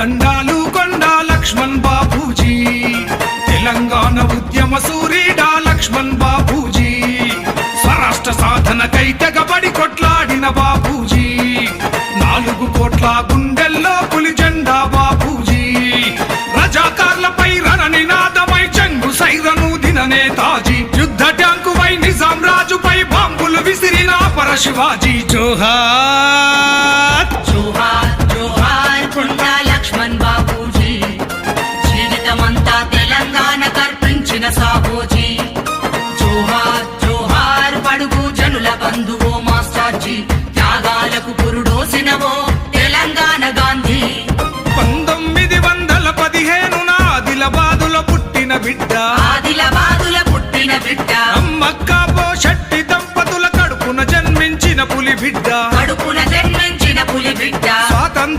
దండాలు కొండ లక్ష్మణ్ బాబూజీ తెలంగాణ ఉద్యమ సూరీడా లక్ష్మణ్ బాబూజీ స్వరాష్ట్ర సాధనకై తెగబడి కొట్లాడిన బాబూజీ నాలుగు కోట్ల గుండెల్లో పులి జెండా బాబూజీ రజాకార్లపై రణ నినాదమై చెంగు సైరను దిన నేతాజీ. యుద్ధ ట్యాంకుపై నిజాం రాజుపై బాంబులు విసిరిన పర శివాజీ జోహార్! పడుగు జనుల బంధువో మాస్టర్జీ. త్యాగాలకు పురుడోసినవో తెలంగాణ గాంధీ. పంతొమ్మిది వందల పదిహేనున ఆదిలాబాదులో పుట్టిన బిడ్డ. ఆదిలబాదుల పుట్టిన బిడ్డ. అమ్మక్క పోషట్టి దంపతుల కడుపున జన్మించిన పులి బిడ్డ.